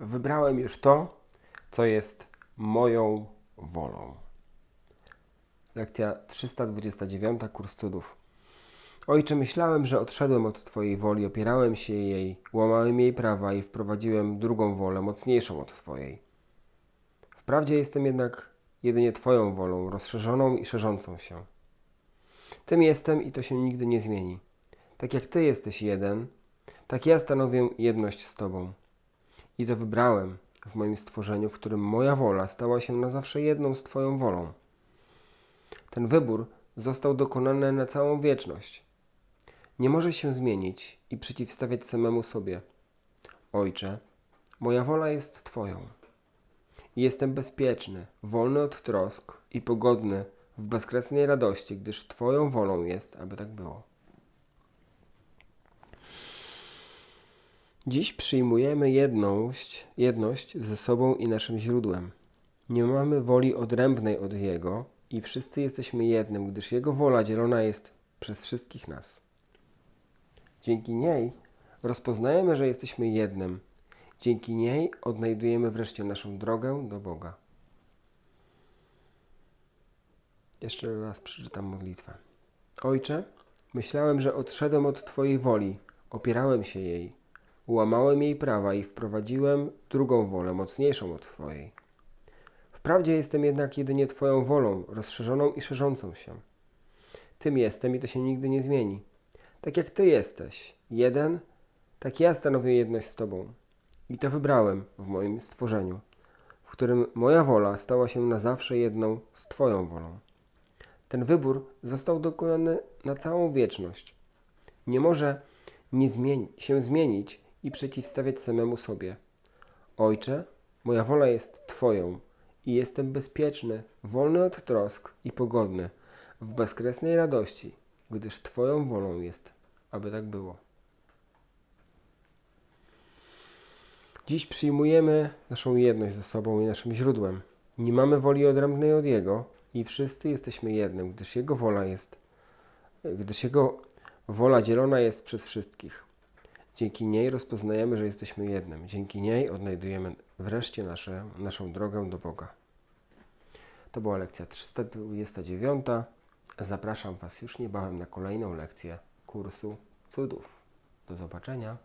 Wybrałem już to, co jest moją wolą. Lekcja 329, kurs cudów. Ojcze, myślałem, że odszedłem od Twojej woli, opierałem się jej, łamałem jej prawa i wprowadziłem drugą wolę, mocniejszą od Twojej. Wprawdzie jestem jednak jedynie Twoją wolą, rozszerzoną i szerzącą się. Tym jestem i to się nigdy nie zmieni. Tak jak Ty jesteś jeden, tak ja stanowię jedność z Tobą. I to wybrałem w moim stworzeniu, w którym moja wola stała się na zawsze jedną z Twoją wolą. Ten wybór został dokonany na całą wieczność. Nie może się zmienić i przeciwstawiać samemu sobie. Ojcze, moja wola jest Twoją. Jestem bezpieczny, wolny od trosk i pogodny w bezkresnej radości, gdyż Twoją wolą jest, aby tak było. Dziś przyjmujemy jedność, jedność ze sobą i naszym źródłem. Nie mamy woli odrębnej od Jego i wszyscy jesteśmy jednym, gdyż Jego wola dzielona jest przez wszystkich nas. Dzięki niej rozpoznajemy, że jesteśmy jednym. Dzięki niej odnajdujemy wreszcie naszą drogę do Boga. Jeszcze raz przeczytam modlitwę. Ojcze, myślałem, że odszedłem od Twojej woli, opierałem się jej, łamałem jej prawa i wprowadziłem drugą wolę, mocniejszą od Twojej. Wprawdzie jestem jednak jedynie Twoją wolą, rozszerzoną i szerzącą się. Tym jestem i to się nigdy nie zmieni. Tak jak Ty jesteś, jeden, tak ja stanowię jedność z Tobą. I to wybrałem w moim stworzeniu, w którym moja wola stała się na zawsze jedną z Twoją wolą. Ten wybór został dokonany na całą wieczność. Nie może nie zmieni- się zmienić i przeciwstawiać samemu sobie. Ojcze, moja wola jest Twoją i jestem bezpieczny, wolny od trosk i pogodny, w bezkresnej radości, gdyż Twoją wolą jest, aby tak było. Dziś przyjmujemy naszą jedność ze sobą i naszym źródłem. Nie mamy woli odrębnej od Jego i wszyscy jesteśmy jednym, gdyż Jego wola jest, gdyż Jego wola dzielona jest przez wszystkich. Dzięki niej rozpoznajemy, że jesteśmy jednym. Dzięki niej odnajdujemy wreszcie nasze, naszą drogę do Boga. To była lekcja 329. Zapraszam Was już niebawem na kolejną lekcję kursu cudów. Do zobaczenia.